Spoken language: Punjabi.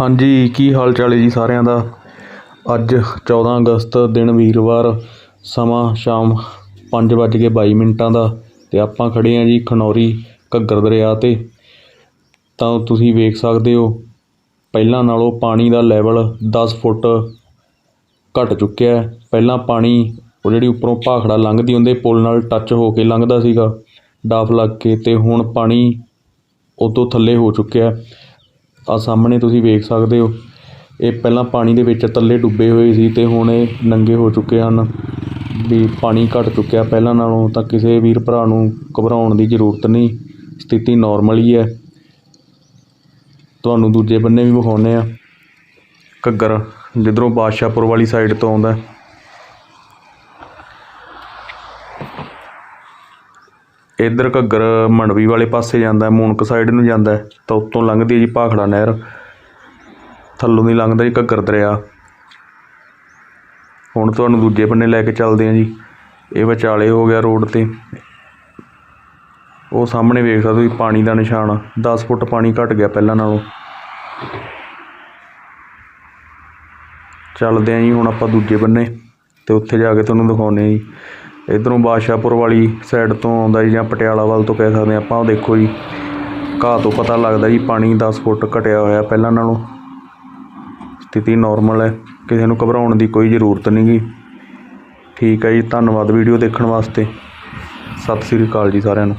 ਹਾਂਜੀ, ਕੀ ਹਾਲ ਚਾਲ ਹੈ ਜੀ ਸਾਰਿਆਂ ਦਾ? ਅੱਜ 14 ਅਗਸਤ ਦਿਨ ਵੀਰਵਾਰ, ਸਮਾਂ ਸ਼ਾਮ 5:22 ਮਿੰਟਾਂ ਦਾ ਤੇ ਆਪਾਂ ਖੜੇ ਹਾਂ ਜੀ ਖਨੌਰੀ ਘੱਗਰ ਦਰਿਆ ਤੇ। ਤਾਂ ਤੁਸੀਂ ਵੇਖ ਸਕਦੇ ਹੋ, ਪਹਿਲਾਂ ਨਾਲੋਂ ਪਾਣੀ ਦਾ ਲੈਵਲ 10 ਫੁੱਟ ਘਟ ਚੁੱਕਿਆ ਹੈ। ਪਹਿਲਾਂ ਪਾਣੀ ਉਹ ਜਿਹੜੀ ਉੱਪਰੋਂ ਭਾਖੜਾ ਲੰਘਦੀ ਹੁੰਦੇ ਪੁਲ ਨਾਲ ਟੱਚ ਹੋ ਕੇ ਲੰਘਦਾ ਸੀਗਾ। ਡਾਫ ਲੱਗ ਕੇ ਤੇ ਹੁਣ ਪਾਣੀ ਉਹ ਤੋਂ ਥੱਲੇ ਹੋ ਚੁੱਕਿਆ ਆ ਸਾਹਮਣੇ ਤੁਸੀਂ ਵੇਖ ਸਕਦੇ ਹੋ, ਇਹ ਪਹਿਲਾਂ ਪਾਣੀ ਦੇ ਵਿੱਚ ਥੱਲੇ ਡੁੱਬੇ ਹੋਏ ਸੀ ਤੇ ਹੁਣ ਇਹ ਨੰਗੇ ਹੋ ਚੁੱਕੇ ਹਨ। ਵੀ ਪਾਣੀ ਘਟ ਚੁੱਕਿਆ ਪਹਿਲਾਂ ਨਾਲੋਂ ਤਾਂ ਕਿਸੇ ਵੀਰ ਭਰਾ ਨੂੰ ਘਬਰਾਉਣ ਦੀ ਜ਼ਰੂਰਤ ਨਹੀਂ, ਸਥਿਤੀ ਨਾਰਮਲ ਹੀ ਹੈ। ਤੁਹਾਨੂੰ ਦੂਜੇ ਬੰਨੇ ਵੀ ਵਿਖਾਉਂਦੇ ਆ ਘੱਗਰ ਜਿੱਧਰੋਂ ਬਾਦਸ਼ਾਹਪੁਰ ਵਾਲੀ ਸਾਈਡ ਤੋਂ ਆਉਂਦਾ ਇੱਧਰ ਘੱਗਰ ਮੰਡਵੀ ਵਾਲੇ ਪਾਸੇ ਜਾਂਦਾ ਹੈ, ਮੂਨਕ ਸਾਈਡ ਨੂੰ ਜਾਂਦਾ ਤਾਂ ਉੱਤੋਂ ਲੰਘਦੀ ਹੈ ਜੀ ਭਾਖੜਾ ਨਹਿਰ। ਥੱਲੋਂ ਦੀ ਲੰਘਦਾ ਜੀ ਘੱਗਰ ਦਰਿਆ। ਹੁਣ ਤੁਹਾਨੂੰ ਦੂਜੇ ਪੰਨੇ ਲੈ ਕੇ ਚੱਲਦੇ ਹਾਂ ਜੀ। ਇਹ ਵਿਚਾਲੇ ਹੋ ਗਿਆ ਰੋਡ ਤੇ। ਉਹ ਸਾਹਮਣੇ ਵੇਖ ਸਕਦੇ ਹੋ ਪਾਣੀ ਦਾ ਨਿਸ਼ਾਨ। 10 ਫੁੱਟ ਪਾਣੀ ਘਟ ਗਿਆ ਪਹਿਲਾਂ ਨਾਲੋਂ। ਚੱਲਦੇ ਹਾਂ ਜੀ ਹੁਣ ਆਪਾਂ ਦੂਜੇ ਬੰਨੇ ਤੇ ਉੱਥੇ ਜਾ ਕੇ ਤੁਹਾਨੂੰ ਦਿਖਾਉਂਦੇ ਹਾਂ ਜੀ। ਇਧਰੋਂ ਬਾਦਸ਼ਾਹਪੁਰ ਵਾਲੀ ਸਾਈਡ ਤੋਂ ਆਉਂਦਾ ਜੀ ਜਾਂ ਪਟਿਆਲਾ ਵੱਲ ਤੋਂ ਕਹਿ ਸਕਦੇ ਹਾਂ ਆਪਾਂ, ਉਹ ਦੇਖੋ ਜੀ। ਘਾਹ ਤੋਂ ਪਤਾ ਲੱਗਦਾ ਜੀ ਪਾਣੀ 10 ਫੁੱਟ ਘਟਿਆ ਹੋਇਆ ਪਹਿਲਾਂ ਨਾਲੋਂ। ਸਥਿਤੀ ਨਾਰਮਲ ਹੈ, ਕਿਸੇ ਨੂੰ ਘਬਰਾਉਣ ਦੀ ਕੋਈ ਜ਼ਰੂਰਤ ਨਹੀਂ ਗੀ। ਠੀਕ ਹੈ ਜੀ, ਧੰਨਵਾਦ ਵੀਡੀਓ ਦੇਖਣ ਵਾਸਤੇ। ਸਤਿ ਸ੍ਰੀ ਅਕਾਲ ਜੀ ਸਾਰਿਆਂ ਨੂੰ।